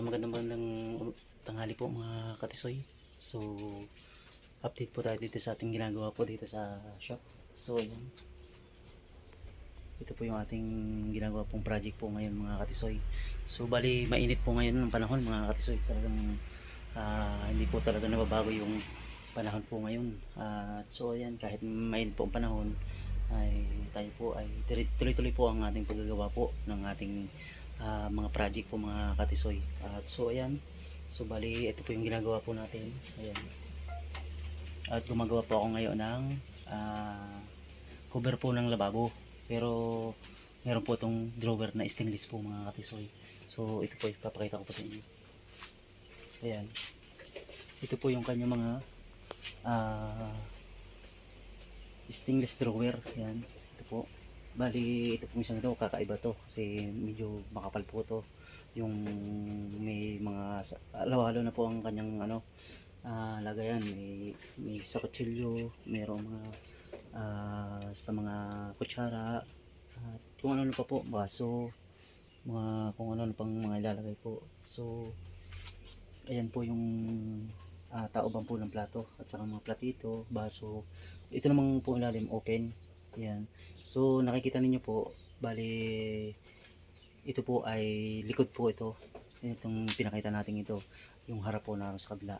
Ah, magandang magandang tanghali po mga katisoy. So, update po tayo dito sa ating ginagawa po dito sa shop. So yan. Ito po yung ating ginagawa pong project po ngayon mga katisoy. So bali mainit po ngayon ng panahon mga katisoy. Talagang ah, hindi po talaga nababago yung panahon po ngayon. At so yan, kahit mainit po ang panahon, ay tayo po ay tuloy-tuloy po ang ating paggagawa po ng ating ah, mga project po mga katisoy. At so ayan, so bali ito po yung ginagawa po natin. Ayan. At gumagawa po ako ngayon ng ah, cover po ng lababo. Pero meron po itong drawer na stainless po mga katisoy. So ito po ipapakita ko po sa inyo. Ayan. Ito po yung kanya mga ah, stainless drawer. Yan. Ito po. Bali, ito pong isang ito, kakaiba to kasi medyo makapal po to. Yung may mga, alaw-alaw na po ang kanyang ano, ah, lagayan. May, may sa kutsilyo, mayroong mga ah, sa mga kutsara, at kung ano pa po, baso, mga kung ano pang mga ilalagay po. So, ayan po yung uh, taoban po ng plato at saka mga platito, baso. Ito namang po ilalim open. Yan. So nakikita ninyo po, bali ito po ay likod po ito. Itong pinakita natin ito, yung harap po naroon sa kabila.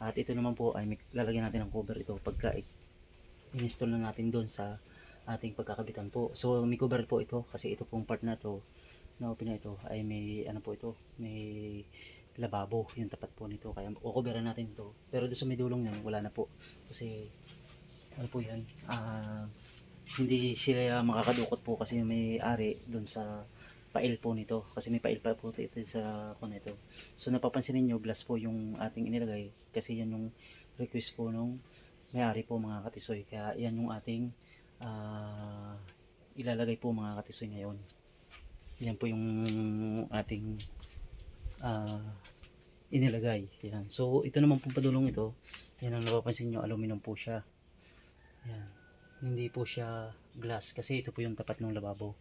At ito naman po ay lalagyan natin ng cover ito pagka in-install na natin doon sa ating pagkakabitan po. So may cover po ito kasi ito pong part na to na open na ito ay may ano po ito, may lababo yung tapat po nito kaya kukuberan natin to pero doon sa may dulong yan wala na po kasi ano po yan ah, hindi sila makakadukot po kasi may ari doon sa pail po nito kasi may pail pa po ito sa kung ito so napapansin niyo glass po yung ating inilagay kasi yan yung request po nung may-ari po mga katisoy kaya yan yung ating ah, ilalagay po mga katisoy ngayon yan po yung ating ah, inilagay. Yan. So, ito naman pong padulong ito. Yan ang napapansin nyo, aluminum po siya. Yan. Hindi po siya glass kasi ito po yung tapat ng lababo.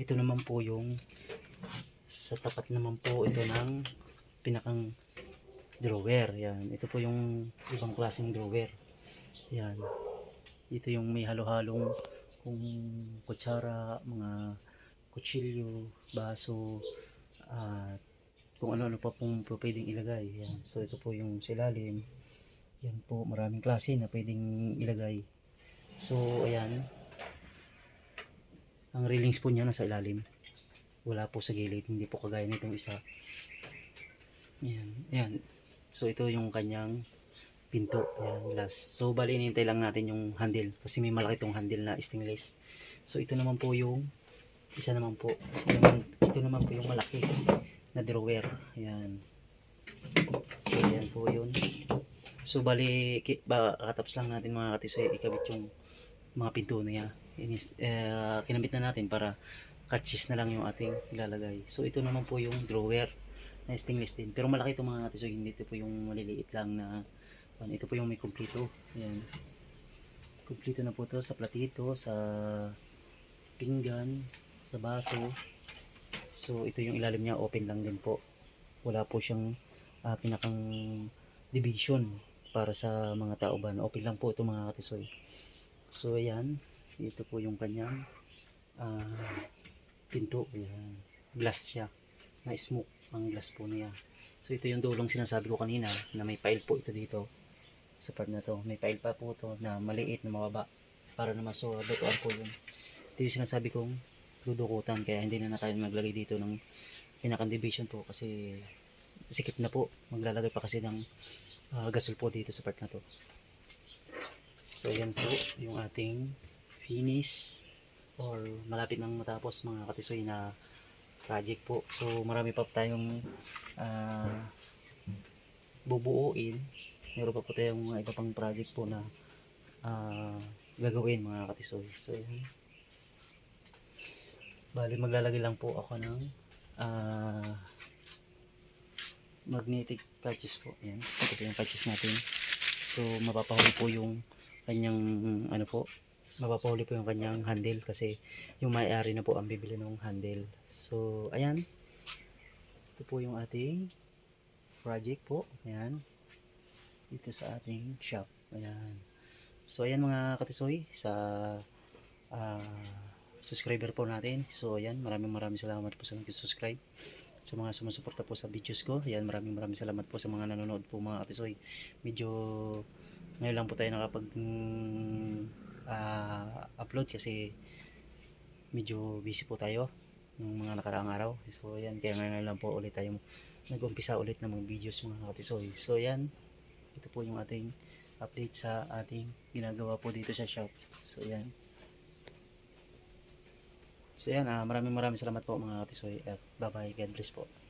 Ito naman po yung sa tapat naman po ito ng pinakang drawer. Yan. Ito po yung ibang klaseng drawer. Yan. Ito yung may halo-halong kung kutsara, mga kutsilyo, baso, at kung ano-ano pa pong po pwedeng ilagay. Yan. So ito po yung sa ilalim. Yan po, maraming klase na pwedeng ilagay. So ayan. Ang railings po niya nasa ilalim. Wala po sa gilid, hindi po kagaya nitong isa. Yan, yan. So ito yung kanyang pinto, yan, glass. So bali inintay lang natin yung handle kasi may malaki tong handle na stainless. So ito naman po yung isa naman po. Yung, ito naman po yung malaki na drawer. Ayan. So, ayan po yun. So, bali, katapos lang natin mga katisoy, ikabit yung mga pinto niya. Inis, eh, kinabit na natin para catches na lang yung ating ilalagay. So, ito naman po yung drawer na stainless din. Pero malaki ito mga katisoy, hindi ito po yung maliliit lang na ito po yung may kumplito. Ayan. Kumplito na po to sa platito, sa pinggan, sa baso, So ito yung ilalim niya open lang din po. Wala po siyang ah, pinakang division para sa mga tauban. Open lang po ito mga katisoy. So ayan, ito po yung kanyang ah, pinto. Ayan. Glass siya. Na smoke ang glass po niya. So ito yung dulong sinasabi ko kanina na may file po ito dito sa part na to. May file pa po ito na maliit na mababa para naman so butuan po yung ito yung sinasabi kong dudukutan kaya hindi na na tayo maglagay dito ng pinakang division po kasi sikip na po maglalagay pa kasi ng ah, gasol po dito sa part na to so yan po yung ating finish or malapit nang matapos mga katisoy na project po so marami pa tayong ah, bubuuin meron pa po tayong mga iba pang project po na ah, gagawin mga katisoy so yan Bali, maglalagay lang po ako ng ah, magnetic patches po. Yan. Ito po yung patches natin. So, mapapahuli po yung kanyang, ano po, mapapahuli po yung kanyang handle kasi yung may-ari na po ang bibili ng handle. So, ayan. Ito po yung ating project po. Ayan. Dito sa ating shop. Ayan. So, ayan mga katisoy sa ah, subscriber po natin. So, ayan. Maraming maraming salamat po sa nag-subscribe. Sa mga sumusuporta po sa videos ko. Ayan. Maraming maraming salamat po sa mga nanonood po mga katisoy. Medyo ngayon lang po tayo nakapag ah, upload kasi medyo busy po tayo ng mga nakaraang araw. So, ayan. Kaya ngayon lang po ulit tayo nag-umpisa ulit ng mga videos mga katisoy. So, ayan. Ito po yung ating update sa ating ginagawa po dito sa shop. So, ayan. So, ayan. ah, maraming maraming salamat po mga katisoy. At bye-bye. God bless po.